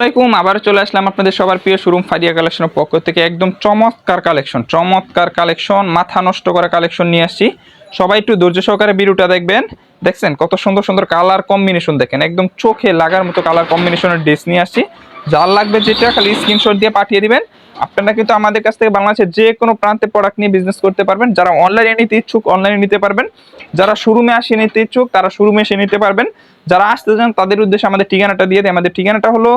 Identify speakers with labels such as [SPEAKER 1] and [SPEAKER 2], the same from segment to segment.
[SPEAKER 1] আসসালামাইকুম আবার চলে আসলাম আপনাদের সবার প্রিয় শোরুম ফারিয়া কালেকশনের পক্ষ থেকে। একদম চমৎকার কালেকশন চমৎকার কালেকশন মাথা নষ্ট করা কালেকশন নিয়ে আসছি। সবাই একটু ধৈর্য সহকারে বিরুটা দেখবেন। দেখছেন, কত সুন্দর সুন্দর কালার কম্বিনেশন দেখেন। একদম চোখে লাগার মতো কালার কম্বিনেশনের ড্রেস নিয়ে আসছি। যার লাগবে যেটা, খালি স্ক্রিনশট দিয়ে পাঠিয়ে দিবেন। আপনারা কিন্তু আমাদের কাছ থেকে বাংলাদেশের যে কোনো প্রান্তে প্রোডাক্ট নিয়ে বিজনেস করতে পারবেন। যারা অনলাইনে নিতে ইচ্ছুক অনলাইনে নিতে পারবেন। যারা শোরুমে আসে নিতে ইচ্ছুক, তারা শোরুমে এসে নিতে পারবেন। যারা আসতে চান, তাদের উদ্দেশ্যে আমাদের ঠিকানাটা দিয়ে দিই আমাদের ঠিকানাটা হলো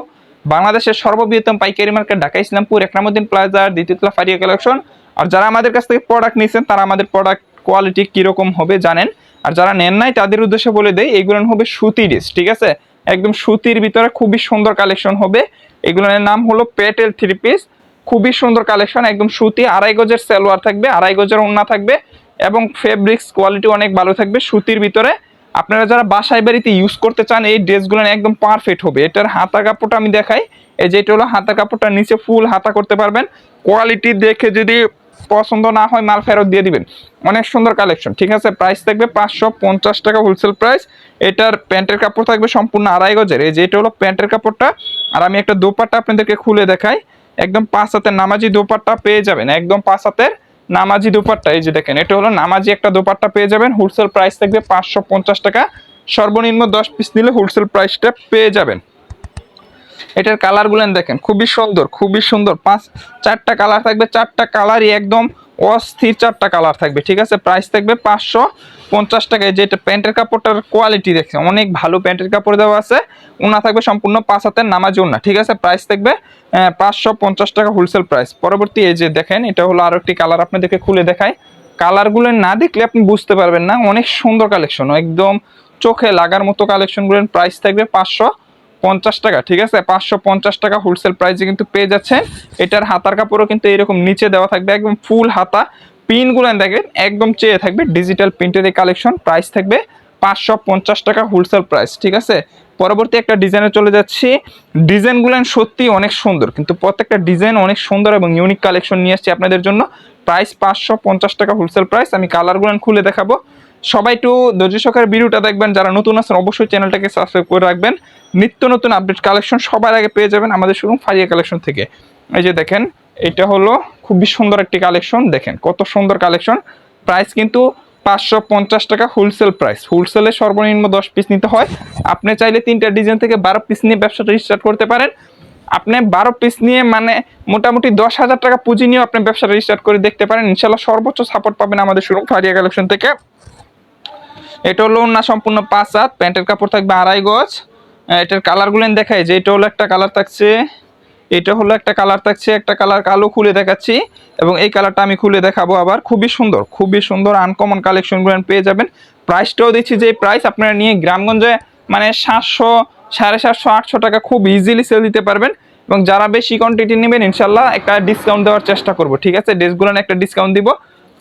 [SPEAKER 1] বাংলাদেশের সর্ববৃহত্তম পাইকারি মার্কেট ঢাকা ইসলামপুর একরামুদ্দিন প্লাজার দ্বিতীয়তলা ফারিয়া কালেকশন। আর যারা আমাদের কাছ থেকে প্রোডাক্ট নিয়েছেন তারা আমাদের প্রোডাক্ট কোয়ালিটি কীরকম হবে জানেন। আর যারা নেন নাই, তাদের উদ্দেশ্যে বলে দেয় এগুলো হবে সুতি ড্রেস ঠিক আছে? একদম সুতির ভিতরে খুবই সুন্দর কালেকশন হবে। এগুলোর নাম হলো পেটেল থ্রি পিস খুবই সুন্দর কালেকশন, একদম সুতি, আড়াই গজের সালোয়ার থাকবে, আড়াই গজের ওন্না থাকবে, এবং ফেব্রিক্স কোয়ালিটি অনেক ভালো থাকবে সুতির ভিতরে। আপনারা যারা বাসায় বাড়িতে ইউজ করতে চান, এই ড্রেসগুলো একদম পারফেক্ট হবে। এটার হাতা কাপড়টা আমি দেখাই। এই যে এটা হলো হাতা কাপড়টা, নিচে ফুল হাতা করতে পারবেন। কোয়ালিটি দেখে যদি পছন্দ না হয়, মাল ফেরত দিয়ে দিবেন। অনেক সুন্দর কালেকশন ঠিক আছে? প্রাইস থাকবে পাঁচশো পঞ্চাশ টাকা হোলসেল প্রাইস এটার প্যান্টের কাপড় থাকবে সম্পূর্ণ আড়াই গজের। এই যে এটা হলো প্যান্টের কাপড়টা। আর আমি একটা দোপাট্টা আপনাদেরকে খুলে দেখাই। একদম পাঁচ হাতের নামাজি দোপাট্টা পেয়ে যাবেন। একদম পাঁচ হাতের নামাজি দোপাট্টা, এই যে দেখেন, এটা হলো নামাজি একটা দোপাট্টা পেয়ে যাবেন হোলসেল প্রাইস থাকবে পাঁচশো পঞ্চাশ টাকা। সর্বনিম্ন দশ পিস নিলে হোলসেল প্রাইসটা পেয়ে যাবেন। এটার কালারগুলো দেখেন, খুবই সুন্দর খুবই সুন্দর। পাঁচ, চারটা কালার থাকবে, চারটা কালারই একদম অস্থির চারটা কালার থাকবে, ঠিক আছে? প্রাইস থাকবে পাঁচশো পঞ্চাশ টাকায় যেটা প্যান্টের কাপড়টার কোয়ালিটি দেখছে অনেক ভালো প্যান্টের কাপড় দেওয়া আছে। ওনা থাকবে সম্পূর্ণ পাঁচ হাতের নামাজ ওনা ঠিক আছে? প্রাইস থাকবে পাঁচশো পঞ্চাশ টাকা হোলসেল প্রাইস পরবর্তী এই যে দেখেন, এটা হলো আরও একটি কালার আপনাদেরকে খুলে দেখায় কালারগুলো না দেখলে আপনি বুঝতে পারবেন না, অনেক সুন্দর কালেকশন একদম চোখে লাগার মতো কালেকশনগুলোর প্রাইস থাকবে পাঁচশো পঞ্চাশ টাকা, ঠিক আছে? পাঁচশো পঞ্চাশ টাকা হোলসেল প্রাইসে কিন্তু পেয়ে যাচ্ছেন। এটার হাতার কাপড়ও কিন্তু এরকম নিচে দেওয়া থাকবে, একদম ফুল হাতা। পিনগুলো দেখেন, একদম চেয়ে থাকবে ডিজিটাল প্রিন্টের এই কালেকশন প্রাইস থাকবে পাঁচশো পঞ্চাশ টাকা হোলসেল প্রাইস ঠিক আছে? পরবর্তী একটা ডিজাইনে চলে যাচ্ছি। ডিজাইনগুলো সত্যি অনেক সুন্দর, কিন্তু প্রত্যেকটা ডিজাইন অনেক সুন্দর এবং ইউনিক কালেকশন নিয়ে আসছি আপনাদের জন্য। প্রাইস পাঁচশো পঞ্চাশ টাকা হোলসেল প্রাইস আমি কালারগুলো খুলে দেখাবো। সবাই একটু ধৈর্য সহকারে ভিডিওটা দেখবেন, যারা নতুন আছেন অবশ্যই চ্যানেলটাকে সাবস্ক্রাইব করে রাখবেন। নিত্য নতুন আপডেট কালেকশন সবার আগে পেয়ে যাবেন আমাদের শোরুম ফারিয়া কালেকশন থেকে। এই যে দেখেন এটা হলো খুবই সুন্দর একটি কালেকশন, দেখেন কত সুন্দর কালেকশন। প্রাইস কিন্তু পাঁচশো পঞ্চাশ টাকা হোলসেল প্রাইস হোলসেলে সর্বনিম্ন দশ পিস নিতে হয়। আপনি চাইলে তিনটা ডিজাইন থেকে বারো পিস নিয়ে ব্যবসাটা স্টার্ট করতে পারেন। আপনি বারো পিস নিয়ে মানে মোটামুটি দশ হাজার টাকা পুঁজি নিয়েও আপনি ব্যবসাটা স্টার্ট করে দেখতে পারেন। ইনশাল্লাহ সর্বোচ্চ সাপোর্ট পাবেন আমাদের শোরুম ফারিয়া কালেকশন থেকে। এটা হলো না সম্পূর্ণ পাঁচ হাত, প্যান্টের কাপড় থাকবে আড়াই গজ। এটার কালারগুলো দেখাই যে এটা হলো একটা কালার থাকছে এটা হলো একটা কালার থাকছে, একটা কালার কালো খুলে দেখাচ্ছি এবং এই কালারটা আমি খুলে দেখাবো আবার। খুবই সুন্দর খুবই সুন্দর আনকমন কালেকশন কালেকশনগুলো পেয়ে যাবেন। প্রাইসটাও দিচ্ছি যে প্রাইস আপনারা নিয়ে গ্রামগঞ্জে মানে সাতশো, সাড়ে সাতশো, আটশো টাকা খুব ইজিলি সেল দিতে পারবেন এবং যারা বেশি কোয়ান্টিটি নেবেন ইনশাল্লাহ একটা ডিসকাউন্ট দেওয়ার চেষ্টা করব, ঠিক আছে? ড্রেসগুলো একটা ডিসকাউন্ট দিব।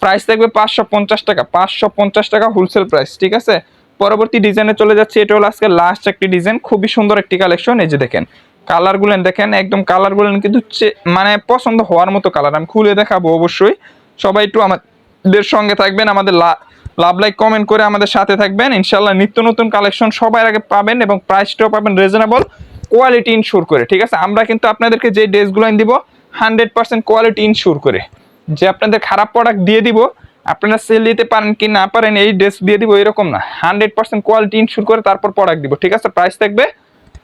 [SPEAKER 1] প্রাইস থাকবে পাঁচশো পঞ্চাশ টাকা, পাঁচশো পঞ্চাশ টাকা হোলসেল প্রাইস ঠিক আছে? পরবর্তী ডিজাইনে চলে যাচ্ছে, এটা হলো আজকে লাস্ট একটি ডিজাইন খুবই সুন্দর একটি কালেকশন এই যে দেখেন। কালারগুলো দেখেন, একদম কালারগুলো কিন্তু মানে পছন্দ হওয়ার মতো কালার আমি খুলে দেখাবো অবশ্যই। সবাই একটু আমাদের সঙ্গে থাকবেন, আমাদের লাভ লাইক কমেন্ট করে আমাদের সাথে থাকবেন। ইনশাল্লাহ নিত্য নতুন কালেকশন সবার আগে পাবেন এবং প্রাইসটাও পাবেন রিজনেবল কোয়ালিটি ইনশিওর করে। ঠিক আছে, আমরা কিন্তু আপনাদেরকে যে ড্রেসগুলো দিব হান্ড্রেড পার্সেন্ট কোয়ালিটি ইনশিওর করে। যে আপনাদের খারাপ প্রোডাক্ট দিয়ে দিব, আপনারা সেল দিতে পারেন কি না পারেন, এই ড্রেস দিয়ে দিব এরকম না। হান্ড্রেড পার্সেন্ট কোয়ালিটি ইনশিওর করে তারপর প্রোডাক্ট দিব। ঠিক আছে প্রাইস থাকবে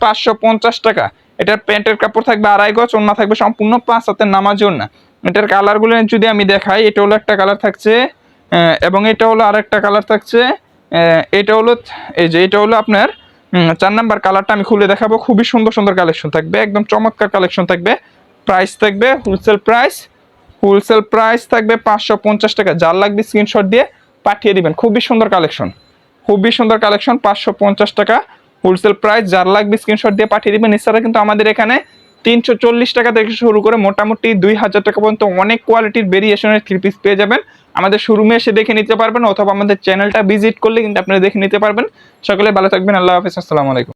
[SPEAKER 1] পাঁচশো পঞ্চাশ টাকা। এটার প্যান্টের কাপড় থাকবে আড়াই গজ ওনা থাকবে সম্পূর্ণ পাঁচ হাতের নামাজ না এটার কালারগুলো যদি আমি দেখাই, এটা হলো একটা কালার থাকছে এবং এটা হলো আরেকটা কালার থাকছে এটা হলো, এই যে এটা হলো আপনার চার নাম্বার কালারটা আমি খুলে দেখাবো। খুবই সুন্দর সুন্দর কালেকশন থাকবে, একদম চমৎকার কালেকশন থাকবে। প্রাইস থাকবে হোলসেল প্রাইস হোলসেল প্রাইস থাকবে পাঁচশো পঞ্চাশ টাকা। যার লাগবে স্ক্রিনশট দিয়ে পাঠিয়ে দিবেন। খুবই সুন্দর কালেকশন, খুবই সুন্দর কালেকশন, পাঁচশো পঞ্চাশ টাকা। হোলসেল প্রাইস যার লাগবে স্ক্রিনশট দিয়ে পাঠিয়ে দিবেন। এছাড়া কিন্তু আমাদের এখানে তিনশো চল্লিশ টাকা থেকে শুরু করে মোটামুটি দুই হাজার টাকা পর্যন্ত অনেক কোয়ালিটির ভেরিয়েশনের থ্রি পিস পেয়ে যাবেন। আমাদের শোরুমে এসে দেখে নিতে পারবেন, অথবা আমাদের চ্যানেলটা ভিজিট করলে কিন্তু আপনারা দেখে নিতে পারবেন। সকলে ভালো থাকবেন, আল্লাহ হাফিজ, আসসালামু আলাইকুম।